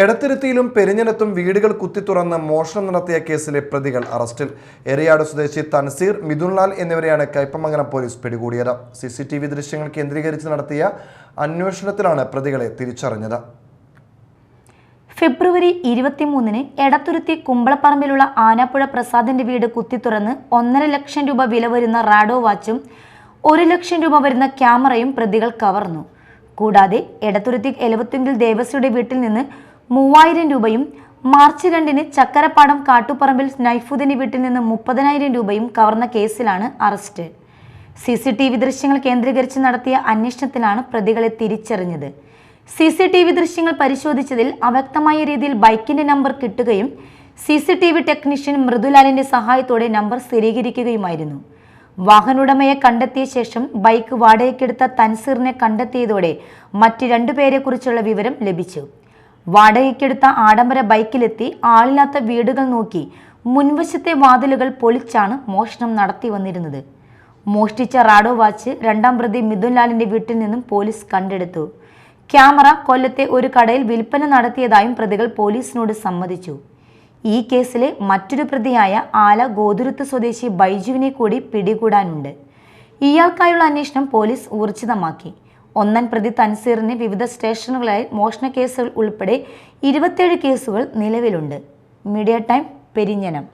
എടത്തിരുത്തിയിലും പെരിഞ്ഞനത്തും വീടുകൾ കുത്തിത്തുറന്ന് മോഷണം നടത്തിയ കേസിലെ പ്രതികൾ അറസ്റ്റിൽ. എറിയാട് സ്വദേശി തൻസീർ മിഥുൻലാൽ എന്നിവരെയാണ് കൈപ്പമംഗലം പോലീസ് പിടികൂടിയത്. സി സി ടി വി ദൃശ്യങ്ങൾ കേന്ദ്രീകരിച്ച് നടത്തിയ അന്വേഷണത്തിലാണ് പ്രതികളെ തിരിച്ചറിഞ്ഞത്. ഫെബ്രുവരി ഇരുപത്തിമൂന്നിന് എടത്തുരുത്തി കുമ്പളപ്പറമ്പിലുള്ള ആനാപ്പുഴ പ്രസാദിന്റെ വീട് കുത്തിത്തുറന്ന് ഒന്നര ലക്ഷം രൂപ വില വരുന്ന റാഡോ വാച്ചും ഒരു ലക്ഷം രൂപ വരുന്ന ക്യാമറയും പ്രതികൾ കവർന്നു. കൂടാതെ എടത്തുരുത്തി എലവത്തുങ്കിൽ ദേവസ്വയുടെ വീട്ടിൽ നിന്ന് മൂവായിരം രൂപയും മാർച്ച് രണ്ടിന് ചക്കരപ്പാടം കാട്ടുപറമ്പിൽ നൈഫുദിന് വീട്ടിൽ നിന്ന് മുപ്പതിനായിരം രൂപയും കവർന്ന കേസിലാണ് arrest. C C T V ദൃശ്യങ്ങൾ കേന്ദ്രീകരിച്ച് നടത്തിയ അന്വേഷണത്തിലാണ് പ്രതികളെ തിരിച്ചറിഞ്ഞത്. സി സി ടി വി ദൃശ്യങ്ങൾ പരിശോധിച്ചതിൽ അവ്യക്തമായ രീതിയിൽ ബൈക്കിന്റെ നമ്പർ കിട്ടുകയും C C T V technician മൃദുലാലിന്റെ സഹായത്തോടെ നമ്പർ സ്ഥിരീകരിക്കുകയുമായിരുന്നു. വാഹനുടമയെ കണ്ടെത്തിയ ശേഷം ബൈക്ക് വാടകയ്ക്കെടുത്ത തൻസീറിനെ കണ്ടെത്തിയതോടെ മറ്റ് രണ്ടുപേരെക്കുറിച്ചുള്ള വിവരം ലഭിച്ചു. വാടകയ്ക്കെടുത്ത ആഡംബര ബൈക്കിലെത്തി ആളില്ലാത്ത വീടുകൾ നോക്കി മുൻവശത്തെ വാതിലുകൾ പൊളിച്ചാണ് മോഷണം നടത്തി വന്നിരുന്നത്. മോഷ്ടിച്ച റാഡോ വാച്ച് രണ്ടാം പ്രതി മിഥുൻലാലിന്റെ വീട്ടിൽ നിന്നും പോലീസ് കണ്ടെടുത്തു. ക്യാമറ കൊല്ലത്തെ ഒരു കടയിൽ വിൽപ്പന നടത്തിയതായും പ്രതികൾ പോലീസിനോട് സമ്മതിച്ചു. ഈ കേസിലെ മറ്റൊരു പ്രതിയായ ആല ഗോതുരുത്ത് സ്വദേശി ബൈജുവിനെ കൂടി പിടികൂടാനുണ്ട്. ഇയാൾക്കായുള്ള അന്വേഷണം പോലീസ് ഊർജിതമാക്കി. ഒന്നാം പ്രതി തൻസീറിന് വിവിധ സ്റ്റേഷനുകളായി മോഷണ കേസുകൾ ഉൾപ്പെടെ ഇരുപത്തിയേഴ് കേസുകൾ നിലവിലുണ്ട്. Media time Perinjanam.